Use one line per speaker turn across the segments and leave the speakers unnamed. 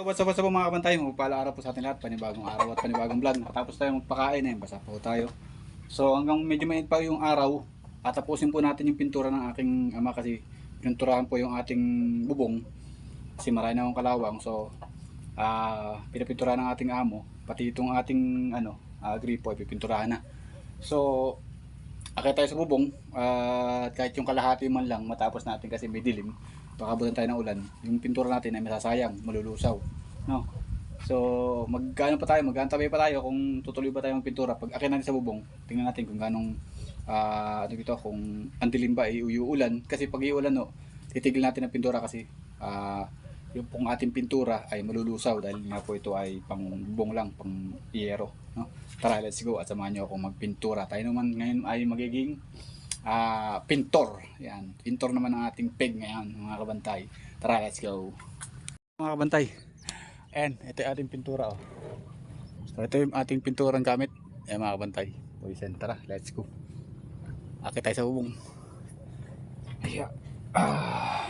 What's up, what's up mga kabantay? Mapapala araw po sa ating lahat. Panibagong araw at panibagong vlog. Nakatapos tayo magpakain eh. Basa po tayo. So hanggang medyo mainit pa yung araw. At tapusin po natin yung pintura ng aking ama kasi pininturahan po yung ating bubong. Kasi marami na akong kalawang. So ah pinapinturahan ng ating amo. Pati itong ating ano, ah, gripo ay pipinturahan na. So akit tayo sa bubong. at kahit yung kalahati man lang matapos natin kasi may dilim baka abutan tayo ng ulan, yung pintura natin ay masasayang, malulusaw. No? So, magkano pa tayo, magkantabay pa tayo kung tutuloy pa tayo ng pintura. Pag akin natin sa bubong, tingnan natin kung ganong, ah ano dito, kung ang dilim ba ay uulan. Kasi pag iulan, no, titigil natin ang pintura kasi ah yung pong ating pintura ay malulusaw dahil nga po ito ay pang bubong lang, pang iyero. No? Tara, let's go at samahan nyo ako magpintura. Tayo naman ngayon ay magiging ah pintor. Yan. Pintor naman ang ating peg ngayon, mga kabantay. Tara, let's go. Mga kabantay. Ayan, ito yung ating pintura. Oh. So, ito yung ating pinturang gamit. Ayan, mga kabantay. Poison. Tara, let's go. Akit tayo sa bubong. Ayan. Ah.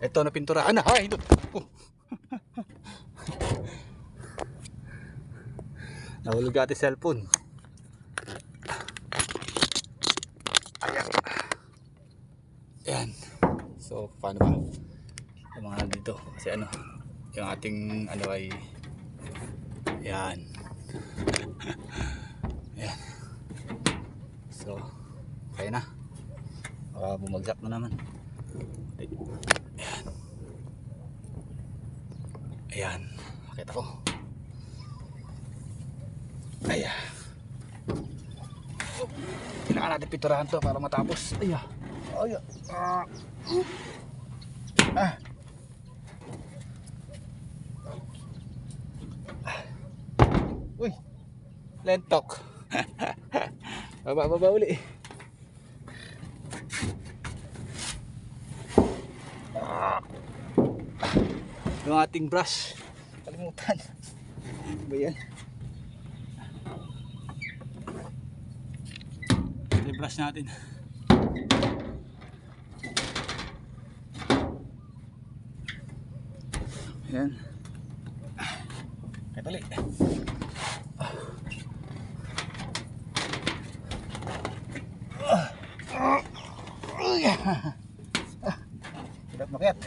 Ito na pintura. Ano? Ay, ito. Oh. Nahulog ate cellphone. Ayan. Ayan. So, paano ba? Yung mga dito. Kasi ano, yung ating ano ay Ayan. Ayan. So, kaya na. Baka bumagsak na naman. Ayan. Ayan. Nakita ko. Ayan. Kailangan natin piturahan to para matapos. Ayan. Ayan. Ah. Ah. Uy. Lentok. baba, baba uli. Ah. Yung ating brush. Kalimutan. Ano Ba yan? I-brush natin. Yan kahit ulit hirap makiat.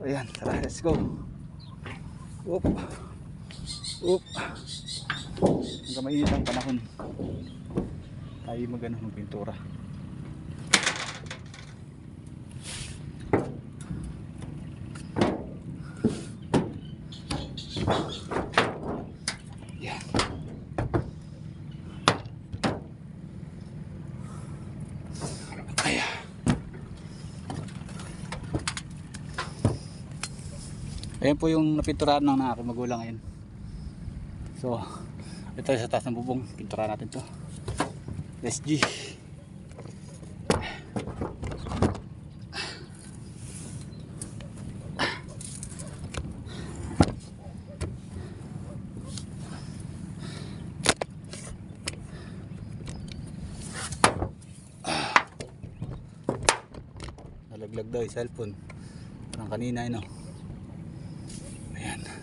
So yan tara let's go Oop. Oop. Hanggang mainit ang panahon. Tayo magano magpintura. Ayan po yung napinturahan ng aking magulang ngayon. So, ito sa taas ng bubong. Pinturahan natin to. SG. Nalaglag daw yung cellphone. Parang kanina yun oh. Ayan.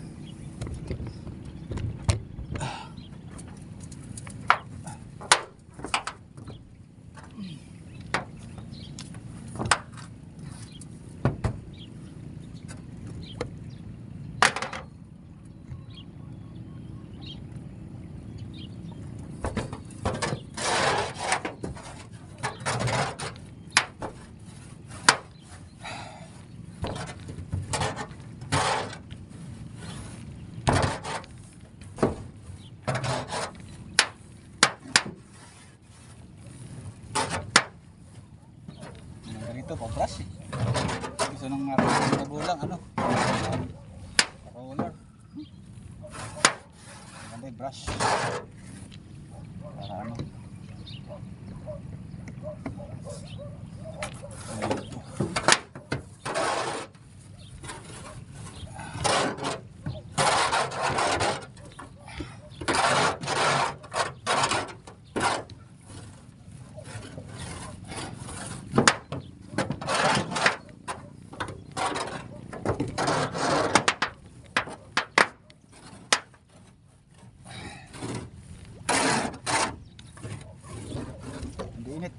init.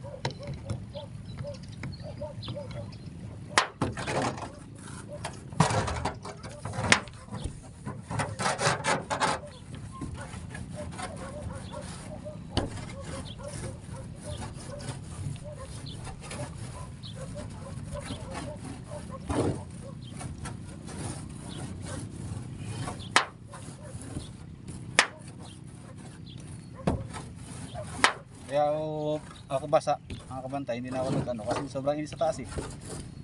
Ako basa, mga kabantay, hindi na ako nag-ano kasi sobrang init sa taas eh.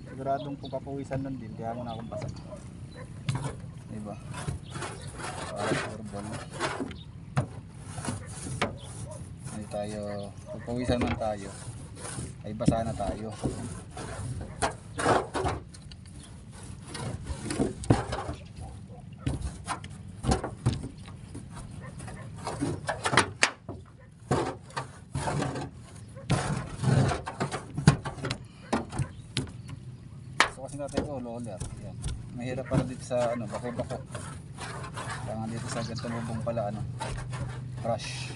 Siguradong kung papawisan lang din, kaya mo na akong basa. Diba? Para turbol. Hindi tayo, pagpawisan man tayo, ay basa na tayo. Kasi natin ito, roller. Yan. Mahirap para dito sa ano, bako-bako. Kaya dito sa ganito bubong pala ano, brush.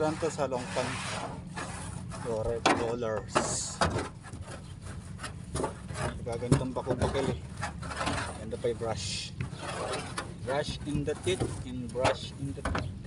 Lang to sa long pan. Red rollers. Gagantong bako-bakil eh. Ganda pa yung brush. Brush in the teeth and brush in the teeth.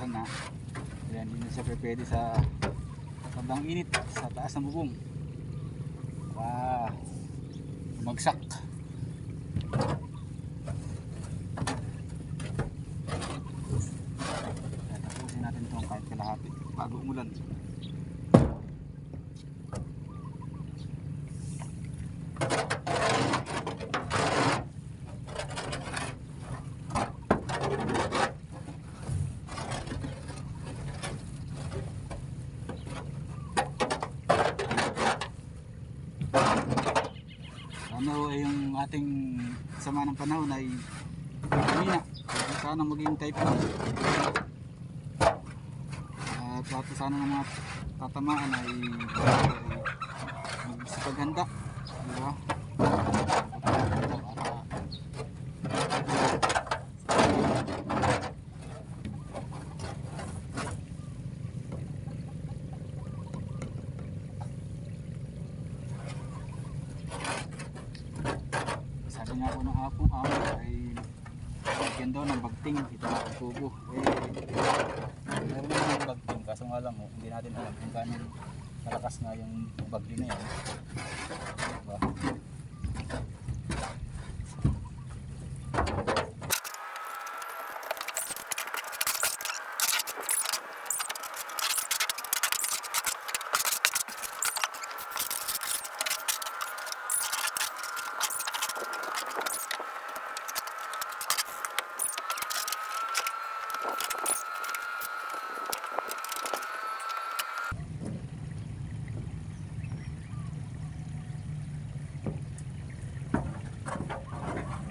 Daran na. Ayan, hindi na siya pwede sa sobrang init sa taas ng bubong. Wow. Magsak. Kaya tapusin natin itong kahit kalahati bago umulan. Ano ay yung ating sama ng panahon ay humina. Kaya sana maging typhoon. At sana ng mga tatamaan ay, ay magsipaghanda. Di nga po ng hapon amo ay bigyan daw ng bagting ito ang tubo eh meron naman ng bagting kaso nga lang oh, hindi natin alam kung gaano malakas nga yung bagyo na yan diba?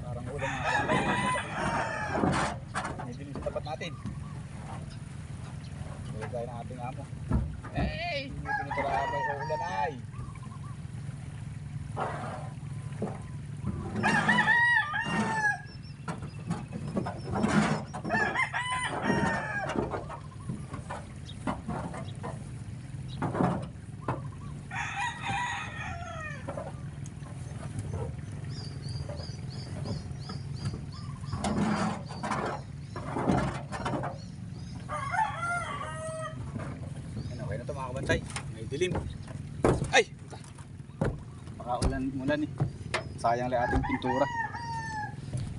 parang ulan nga may dilim sa tapat natin Tuloy tayo ng ating amo hey hindi pinitarabay sa ulan ay mga kabantay. May dilim. Ay! Baka ulan, ulan eh. Sayang lang ating pintura.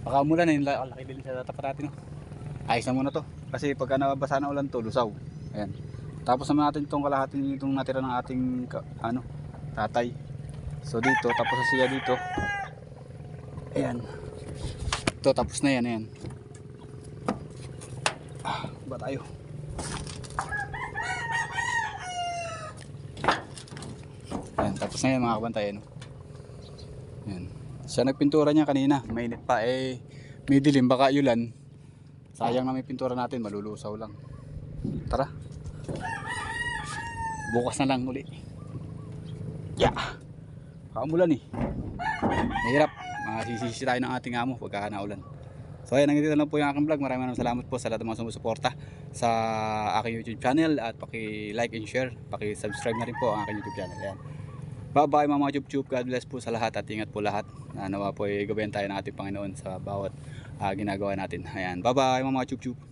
Baka umulan eh. La- Laki dilim sa tapat natin. Oh. Ayos na muna to. Kasi pagka nabasa na ulan to, lusaw. Ayan. Tapos naman natin itong kalahati itong natira ng ating ano, tatay. So dito, tapos na siya dito. Ayan. Ito, tapos na yan. Ayan. Ah, ba tayo? Tapos na yan mga kabantay. Ano? Ayan. Siya nagpintura niya kanina. Mainit pa eh. May dilim. Baka yulan. Sayang na may pintura natin. Malulusaw lang. Tara. Bukas na lang uli. Yeah. Kaumulan eh. Mahirap. Masisisi tayo ng ating amo pagka naulan. So ayan, hanggang dito lang po yung aking vlog. Maraming salamat po sa lahat ng mga sumusuporta sa aking YouTube channel at paki-like and share, paki-subscribe na rin po ang aking YouTube channel. Ayan. Bye-bye mga mga chup-chup. God bless po sa lahat at ingat po lahat. Na nawa po ay gabayan tayo ng ating Panginoon sa bawat ah, ginagawa natin. Ayan. Bye-bye mga mga chup-chup.